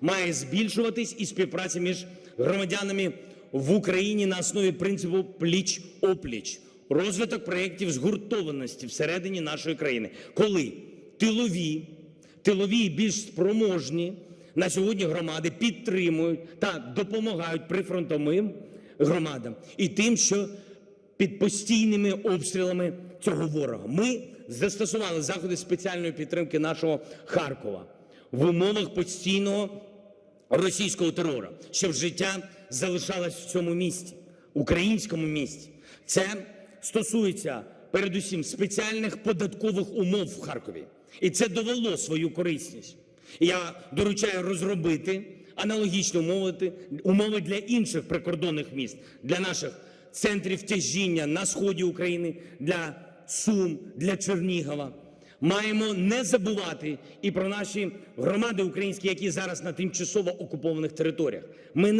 Має збільшуватись і співпраця між громадянами в Україні на основі принципу пліч-опліч, розвиток проєктів згуртованості всередині нашої країни, коли тилові, тилові більш спроможні на сьогодні громади підтримують та допомагають прифронтовим громадам і тим, що під постійними обстрілами цього ворога. Ми застосували заходи спеціальної підтримки нашого Харкова в умовах постійного російського терору, щоб життя залишалось в цьому місті, українському місті. Це стосується передусім спеціальних податкових умов в Харкові. І це довело свою корисність. Я доручаю розробити аналогічні умови, умови для інших прикордонних міст, для наших центрів тяжіння на сході України, для Сум, для Чернігова. Маємо не забувати і про наші громади українські, які зараз на тимчасово окупованих територіях.